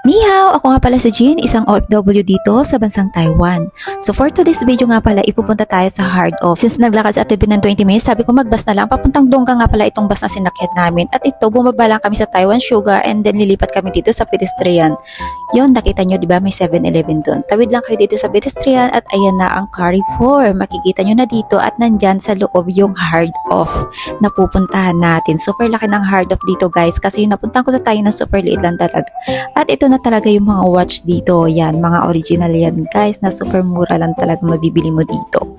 Ni hao, ako nga pala si Jean, isang OFW dito sa bansang Taiwan. So for today's video nga pala, ipupunta tayo sa Hard Off. Since naglakad sa Ate ng 20 minutes, sabi ko magbas na lang, papuntang Dongga nga pala itong bus na sinakyan namin. At ito, bumaba lang kami sa Taiwan Sugar and then lilipat kami dito sa pedestrian. Yon, nakita nyo, di ba, may 7-Eleven doon. Tawid lang kayo dito sa pedestrian at ayan na ang Carrefour. Makikita nyo na dito at nandyan sa loob yung Hard Off na pupuntahan natin. Super laki ng Hard Off dito guys kasi yung napuntahan ko sa Taiwan super liit lang talaga. At ito na talaga yung mga watch dito. Yan, mga original yan guys na super mura lang talaga mabibili mo dito.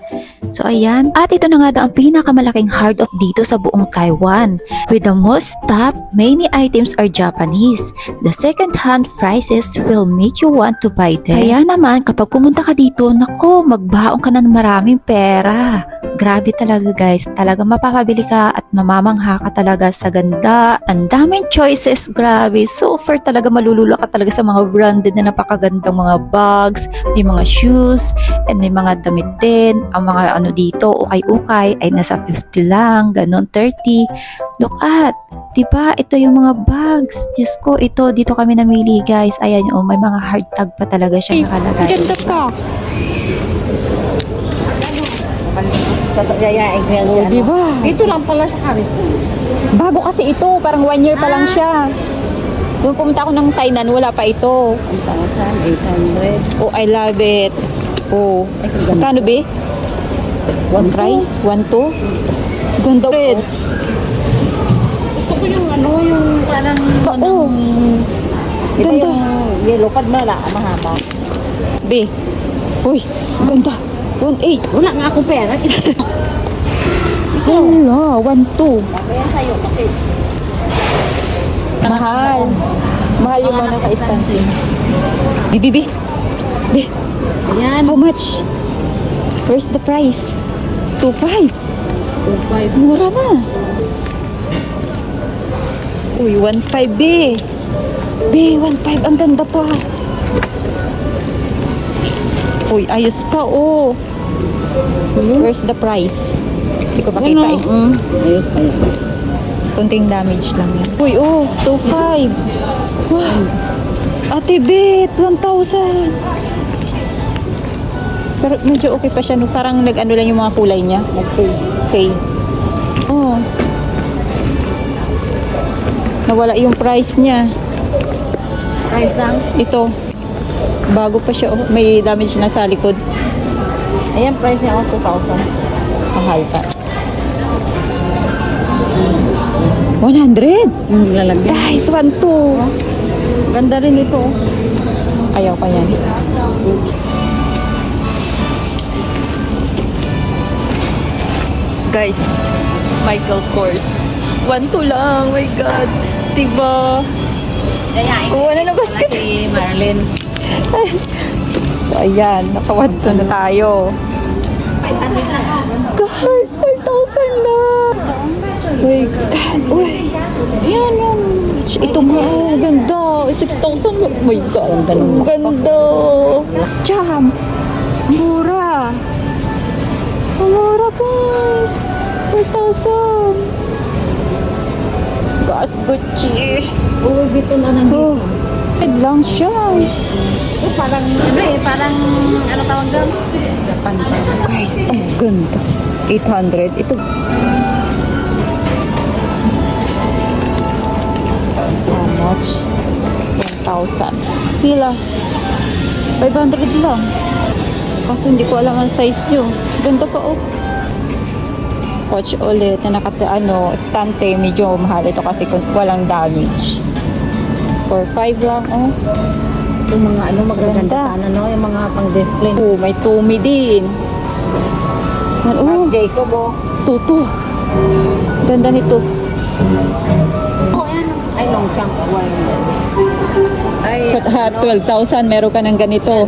So ayan, at ito na nga daw ang pinakamalaking hard off dito sa buong Taiwan. With the most top, many items are Japanese. The second hand prices will make you want to buy them. Kaya naman, kapag pumunta ka dito, nako, magbaon ka na ng maraming pera. Grabe talaga guys, talaga mapapabili ka at mamamangha ka talaga sa ganda. Ang daming choices, grabe. Super talaga malulula ka talaga sa mga branded na napakagandang mga bags, may mga shoes, and may mga damit din. Ang mga ano dito, ukay-ukay ay nasa 50 lang, ganun 30. Look at, 'di ba? Ito yung mga bags. Diyos ko, ito dito kami namili, guys. Ayan oh, may mga hard tag pa talaga siya nakalagay. Ganda pa. Sasayayain ko yan Oh, di ba? Ito lang pala sa Carrefour. Bago kasi ito, parang one year pa lang Ah. siya. Nung pumunta ako ng Tainan, wala pa ito. 1,800. Oh, I love it. Oh, kano be? One price? One, two? Ganda red. Gusto ko yung ano, yung parang... Oo. Ba Ganda. yung yellow pad mahaba. Be. Uy, ganda. One, eight. Wala nga akong pera. Hala, one, two. Kaya sa'yo kasi. Mahal. Mahal yung mga naka-stunting. Bibi, bi. Bi, Ayan. how much? Where's the price? Two, five. 2,500. Mura na. Uy, 1.5 be. Be, 1.5. Ang ganda pa. Uy, ayos pa, oh. Where's the price? Hindi ko makita eh. Mm. Ayos pa yan. Kunting damage lang yan. Uy, oh, 2.5. Wow. Ate Bet, 1,000. Pero medyo okay pa siya. No? Parang nag-ano lang yung mga kulay niya. Okay. Okay. Oh. Nawala yung price niya. Price lang. Ito. Bago pa siya. Oh. May damage na sa likod. Ayan, price niya oh, 2,000. Mahal pa. 100? Mm, lalagyan. Guys, 1, 2. Ganda rin ito. oh. Ayaw pa yan. Guys, Michael Kors. 1, 2 lang. my God. Diba? Kayain Oh, ano na basket? si Marlene. So, ayan, nakawadto na tayo. Guys, 5,000 na! My God! Uy! Yan, yan! Ito nga, oh, ganda! 6,000 na! My God! Ang ganda! Jam! Mura! Mura, guys! 4,000! Gas Gucci! Louis Vuitton na nandito. Oh, lang siya. Ito parang, ano eh, parang, ano tawag doon? Japan pa. Guys, ang ganda. 800. Ito. How much? 1,000. Pila? 500 lang. Kaso hindi ko alam ang size nyo. Ganda pa oh. Coach ulit na nakata ano, stante medyo mahal ito kasi walang damage. For 5 lang oh. Yung mga ano, magaganda Ganda. sana, no? Yung mga pang-display. Oh, may tumi din. Yan, oh, Jacob, oh. tuto. Ganda nito. Oh, yan. Ay, long chunk. Wow. Ay, Sa ha, 12,000 meron ka ng ganito.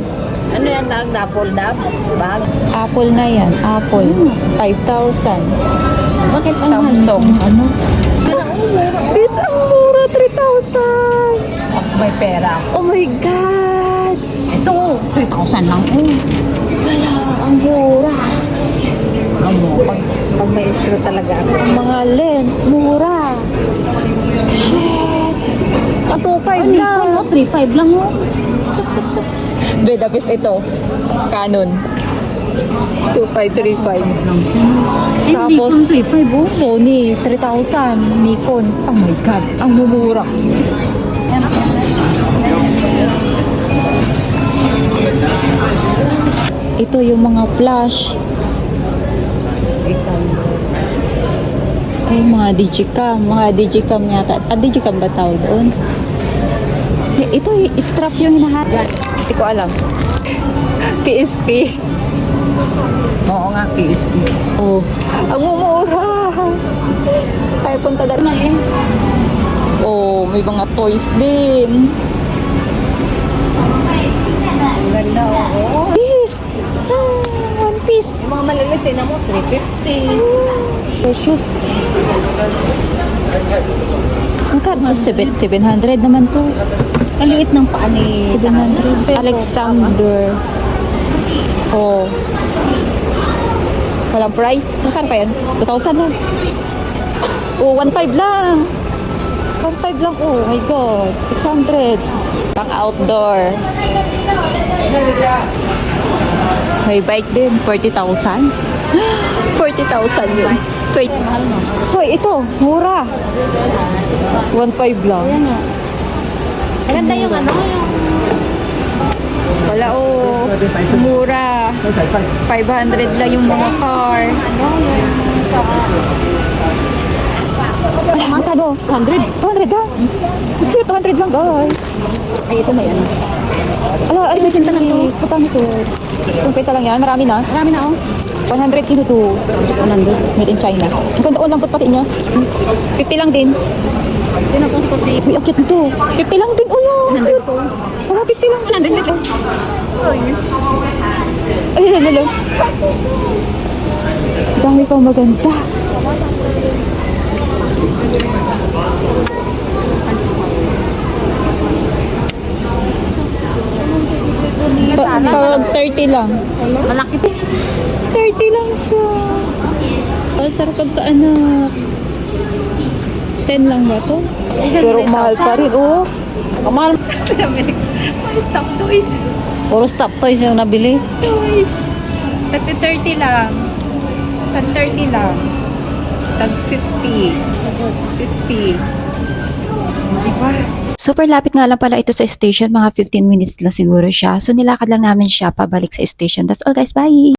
ano yan tawag na? Fold up? Bag? Apple na yan. Apple. 5,000. Bakit ang Samsung. Ano? This ang mura. 3,000. May pera. Oh my God. Ito, 3,000 lang. Oh. Wala. Ang mura. Alam mo, pag, pag may extra talaga ako. Ang mga lens. Mura. Shit. Ang 2.5 Hindi lang. ko, no? 3.5 lang, oh. The best ito. Canon. 2535. Hindi ko, Tapos, 3.5, oh. Sony 3000. Nikon. Oh my God. Ang mumura. Ito yung mga flash. Ay, mga digicam. Mga digicam yata. Ah, digicam ba tawag doon? Eh, Ito, y- strap yung hinahanap. Hindi ko alam. PSP. Oo nga, PSP. Oh, ang mumura. Tayo punta dali. Oh, may mga toys din. Ganda, oo. Yes! Ah, one piece. Yung mga maliliit, na mo, 350. Precious. Ang kano? Seven, 700 naman to. Kaliit ng paa ni 700. Alexander. Oh. Walang price. Magkano pa yan? 2,000 lang. Oh, 1,500 lang. 1,500 lang. Oh my God. 600. Pang outdoor. May bike din. 40,000. 40,000 yun. Wait. Hoy, ito. Mura. 1,500 lang. Maganda yung ano, yung Wala oh. Mura. 500 lang yung mga car. Ay, magkano? 100? 200 lang. Cute, 200 lang guys. Ay, ito may ano. Ala, ay, may tinta na to. Magkano to? Sumpita lang yan. Marami na. Marami na, oh. 100 sino to? 100. Made in China. Ang ganda oh, lambot pati niya. 50 lang din. Yun ako sa. Uy, cute nito. 50 lang din. Ulo, ang cute. Wala, 50 lang din. 100 dito. Ay, ano lang. Dami pang maganda. Pa- pag 30 lang. Malaki pa. 30 lang siya. Ang sarap pagka-anak. 10 lang ba to? Pero mahal pa rin. Oh, Kamal. may stock toys. Puro stop toys yung nabili. Toys. Pati 30 lang. Pag 30 lang. Tag 50. 50. Diba? Super lapit nga lang pala ito sa station, mga 15 minutes lang siguro siya. So nilakad lang namin siya pabalik sa station. That's all guys, bye!